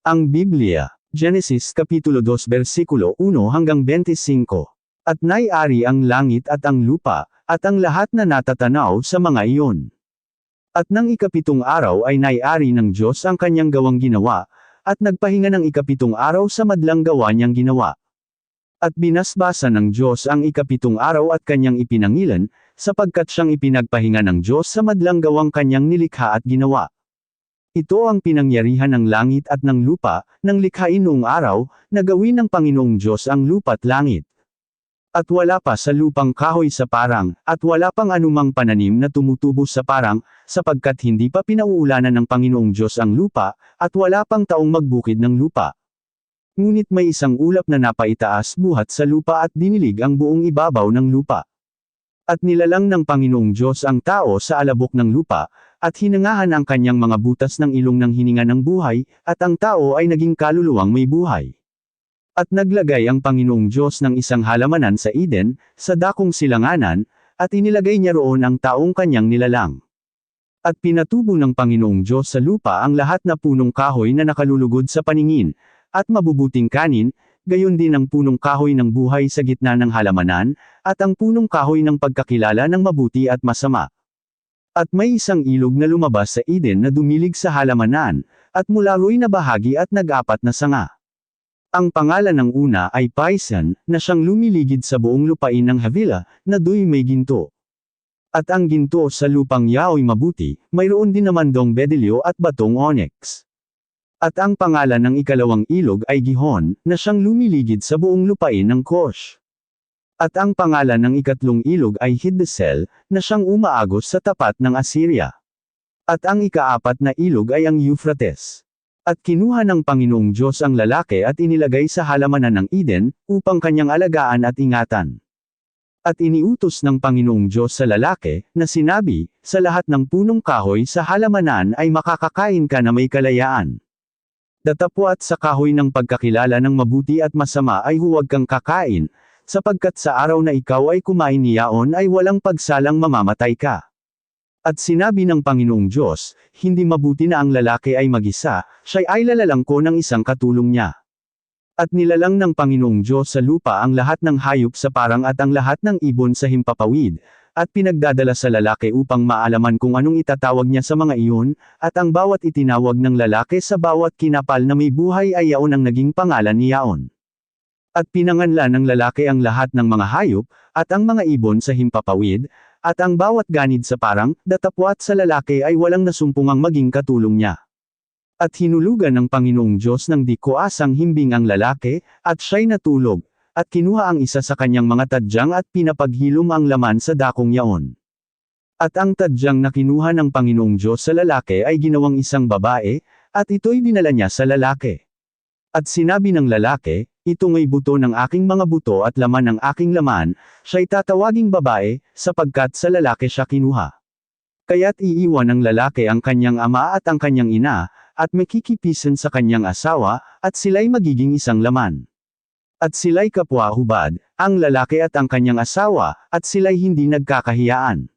Ang Biblia, Genesis Kapitulo 2 versikulo 1 hanggang 25. At naiari ang langit at ang lupa, at ang lahat na natatanaw sa mga iyon. At nang ikapitong araw ay naiari ng Diyos ang kanyang gawang ginawa, at nagpahinga ng ikapitong araw sa madlang gawa niyang ginawa. At binasbasa ng Diyos ang ikapitong araw at kanyang ipinangilan, sapagkat siyang ipinagpahinga ng Diyos sa madlang gawang kanyang nilikha at ginawa. Ito ang pinangyarihan ng langit at ng lupa, nang likhain noong araw, na gawin ng Panginoong Diyos ang lupa't langit. At wala pa sa lupang kahoy sa parang, at wala pang anumang pananim na tumutubo sa parang, sapagkat hindi pa pinauulanan ng Panginoong Diyos ang lupa, at wala pang taong magbukid ng lupa. Ngunit may isang ulap na napaitaas buhat sa lupa at dinilig ang buong ibabaw ng lupa. At nilalang ng Panginoong Diyos ang tao sa alabok ng lupa, at hinangahan ang kanyang mga butas ng ilong ng hininga ng buhay, at ang tao ay naging kaluluwang may buhay. At naglagay ang Panginoong Diyos ng isang halamanan sa Eden, sa dakong silanganan, at inilagay niya roon ang taong kanyang nilalang. At pinatubo ng Panginoong Diyos sa lupa ang lahat na punong kahoy na nakalulugod sa paningin, at mabubuting kanin, gayon din ang punong kahoy ng buhay sa gitna ng halamanan, at ang punong kahoy ng pagkakilala ng mabuti at masama. At may isang ilog na lumabas sa Eden na dumilig sa halamanan, at mula ro'y na bahagi at nag-apat na sanga. Ang pangalan ng una ay Paisan, na siyang lumiligid sa buong lupain ng Havila, na do'y may ginto. At ang ginto sa lupang yao'y mabuti, mayroon din naman dong bedelyo at batong onyx. At ang pangalan ng ikalawang ilog ay Gihon, na siyang lumiligid sa buong lupain ng Kosh. At ang pangalan ng ikatlong ilog ay Hiddesel, na siyang umaagos sa tapat ng Assyria. At ang ikaapat na ilog ay ang Euphrates. At kinuha ng Panginoong Diyos ang lalaki at inilagay sa halamanan ng Eden, upang kanyang alagaan at ingatan. At iniutos ng Panginoong Diyos sa lalaki, na sinabi, sa lahat ng punong kahoy sa halamanan ay makakakain ka na may kalayaan. Datapwat sa kahoy ng pagkakilala ng mabuti at masama ay huwag kang kakain, sapagkat sa araw na ikaw ay kumain niyaon ay walang pagsalang mamamatay ka. At sinabi ng Panginoong Diyos, hindi mabuti na ang lalaki ay mag-isa, siya ay lalalang ko ng isang katulong niya. At nilalang ng Panginoong Diyos sa lupa ang lahat ng hayop sa parang at ang lahat ng ibon sa himpapawid, at pinagdadala sa lalaki upang maalaman kung anong itatawag niya sa mga iyon, at ang bawat itinawag ng lalaki sa bawat kinapal na may buhay ay yaon ang naging pangalan ni Yaon. At pinanganlan ng lalaki ang lahat ng mga hayop, at ang mga ibon sa himpapawid, at ang bawat ganid sa parang, datapwat sa lalaki ay walang nasumpungang maging katulong niya. At hinulugan ng Panginoong Diyos ng di koasang himbing ang lalaki, at siya'y natulog, at kinuha ang isa sa kanyang mga tadyang at pinapaghilom ang laman sa dakong yaon. At ang tadyang na kinuha ng Panginoong Diyos sa lalaki ay ginawang isang babae, at ito'y dinala niya sa lalaki. At sinabi ng lalaki, ito ngay buto ng aking mga buto at laman ng aking laman, siya'y tatawaging babae, sapagkat sa lalaki siya kinuha. Kaya't iiwan ng lalaki ang kanyang ama at ang kanyang ina, at makikipisan sa kanyang asawa, at sila'y magiging isang laman. At sila'y kapwa hubad, ang lalaki at ang kanyang asawa, at sila'y hindi nagkakahiyaan.